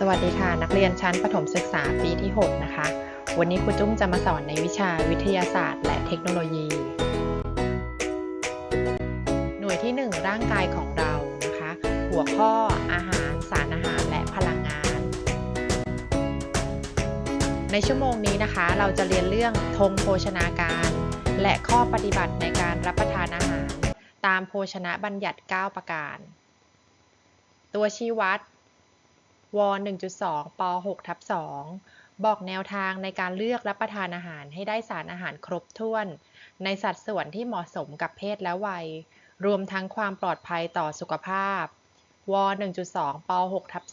สวัสดีค่ะ นักเรียนชั้นประถมศึกษาปีที่ 6 นะคะ วันนี้ครูจุ้มจะมาสอนในวิชาวิทยาศาสตร์ และเทคโนโลยี หน่วยที่ 1 ร่างกายของเรานะคะ หัวข้ออาหารสารอาหารและพลังงาน ในชั่วโมงนี้นะคะ เราจะเรียนเรื่องธงโภชนาการ และข้อปฏิบัติในการรับประทานอาหาร ตามโภชนะบัญญัติ 9 ประการ ตัวชี้วัด ว 1.2 ป 6 ทับ 2 บอกแนวทางในการเลือกรับประทานอาหารให้ได้สารอาหารครบถ้วน ในสัดส่วนที่เหมาะสมกับเพศและวัย รวมทั้งความปลอดภัยต่อสุขภาพ ว 1.2 ป 6 ทับ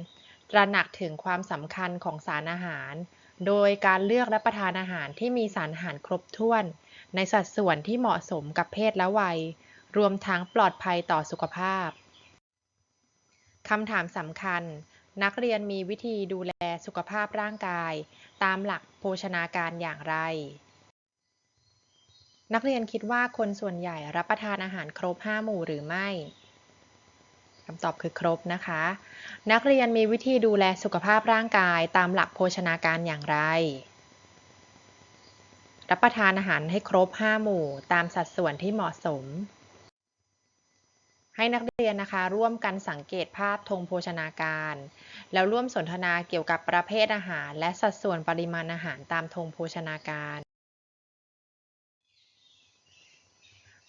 3 ตระหนักถึงความสำคัญของสารอาหาร โดยการเลือกรับประทานอาหารที่มีสารอาหารครบถ้วน ในสัดส่วนที่เหมาะสมกับเพศและวัย รวมทั้งปลอดภัยต่อสุขภาพคำถามสำคัญ นักเรียนมีวิธีดูแลสุขภาพร่างกาย ตามหลักโภชนาการอย่างไร นักเรียนคิดว่าคนส่วนใหญ่รับประทานอาหารครบ 5 หมู่หรือไม่คำตอบคือครบนะคะ นักเรียนมีวิธีดูแลสุขภาพร่างกายตามหลักโภชนาการอย่างไร รับประทานอาหารให้ครบ 5 หมู่ ตามสัดส่วนที่เหมาะสม ให้นักเรียนนะคะ ร่วมกันสังเกตภาพธงโภชนาการ แล้วร่วมสนทนาเกี่ยวกับประเภทอาหาร และสัดส่วนปริมาณอาหารตามธงโภชนาการ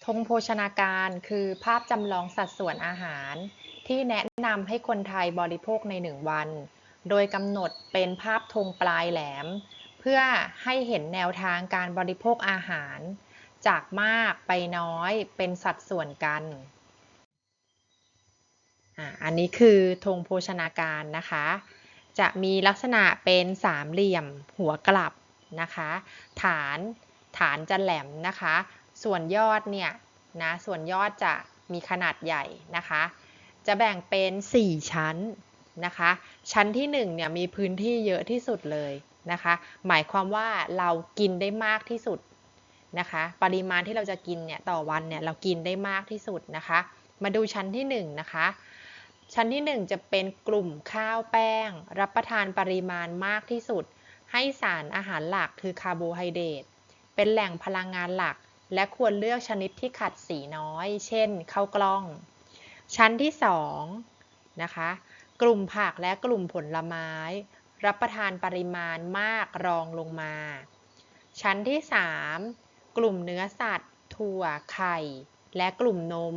ธงโภชนาการคือภาพจำลองสัดส่วนอาหาร ที่แนะนำให้คนไทยบริโภคในหนึ่งวัน โดยกำหนดเป็นภาพธงปลายแหลม เพื่อให้เห็นแนวทางการบริโภคอาหาร จากมากไปน้อยเป็นสัดส่วนกัน อันนี้คือธงโภชนาการนะคะ จะมีลักษณะเป็นสามเหลี่ยมหัวกลับนะคะ ฐานฐานจะแหลมนะคะ ส่วนยอดเนี่ยนะส่วนยอดจะมีขนาดใหญ่นะคะ จะแบ่งเป็น 4 ชั้นนะคะ ชั้นที่1เนี่ยมีพื้นที่เยอะที่สุดเลยนะคะ หมายความว่าเรากินได้มากที่สุดนะคะ ปริมาณที่เราจะกินเนี่ยต่อวันเนี่ยเรากินได้มากที่สุดนะคะ มาดูชั้นที่1นะคะ ชั้นที่ 1 จะเป็นกลุ่มข้าวแป้ง รับประทานปริมาณมากที่สุด ให้สารอาหารหลักคือคาร์โบไฮเดรตเป็นแหล่งพลังงานหลัก และควรเลือกชนิดที่ขัดสีน้อย เช่นข้าวกล้อง ชั้นที่2นะคะกลุ่มผักและกลุ่มผลไม้ รับประทานปริมาณมากรองลงมา ชั้นที่ 3 กลุ่มเนื้อสัตว์ ถั่วไข่ และกลุ่มนม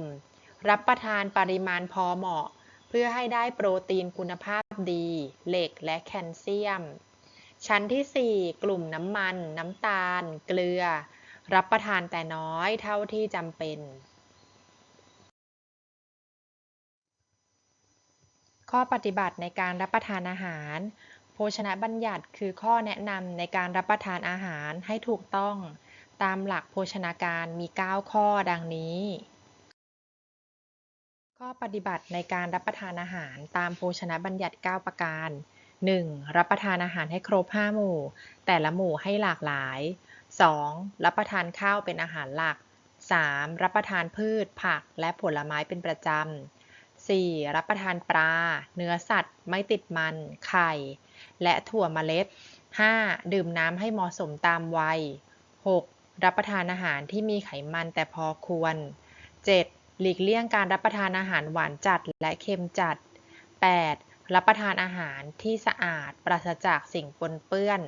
รับประทานปริมาณพอเหมาะ พื่อให้ได้โปรตีนคุณภาพดี เหล็กและแคลเซียม ชั้นที่ 4 กลุ่มน้ำมัน น้ำตาล เกลือ รับประทานแต่น้อยเท่าที่จำเป็น ข้อปฏิบัติในการรับประทานอาหาร โภชนะบัญญัติคือข้อแนะนำในการรับประทานอาหารให้ถูกต้อง ตามหลักโภชนาการมี 9 ข้อดังนี้ ข้อปฏิบัติในการรับประทานอาหารตามโภชนะบัญญัติ 9 ประการ 1. รับประทานอาหารให้ครบ 5 หมู่ แต่ละหมู่ให้หลากหลาย 2. รับประทานข้าวเป็นอาหารหลัก 3. รับประทานพืช ผักและผลไม้เป็นประจำ 4. รับประทานปลา เนื้อสัตว์ ไม่ติดมัน ไข่ และถั่วเมล็ด 5. ดื่มน้ำให้เหมาะสมตามวัย 6. รับประทานอาหารที่มีไขมันแต่พอควร 7. หลีกเลี่ยงการรับประทานอาหารหวานจัดและเค็มจัด 8. รับประทานอาหารที่สะอาดปราศจากสิ่งปนเปื้อน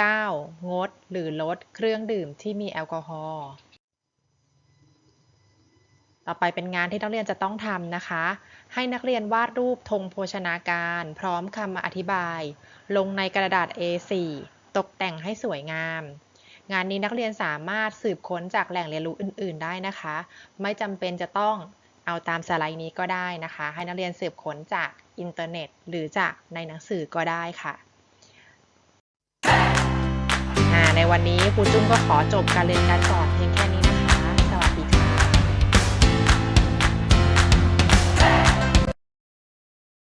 9. งดหรือลดเครื่องดื่มที่มีแอลกอฮอล์ ต่อไปเป็นงานที่นักเรียนจะต้องทำนะคะ ให้นักเรียนวาดรูปธงโภชนาการพร้อมคำอธิบาย ลงในกระดาษ A4 ตกแต่งให้สวยงาม งานนี้นักเรียนสามารถสืบค้นจากแหล่งเรียนรู้อื่น ๆ ได้นะคะ ไม่จำเป็นจะต้องเอาตามสไลด์นี้ก็ได้นะคะ ให้นักเรียนสืบค้นจากอินเทอร์เน็ต หรือจากในหนังสือก็ได้ค่ะในวันนี้ครูจุ้มก็ขอจบการเรียนการสอน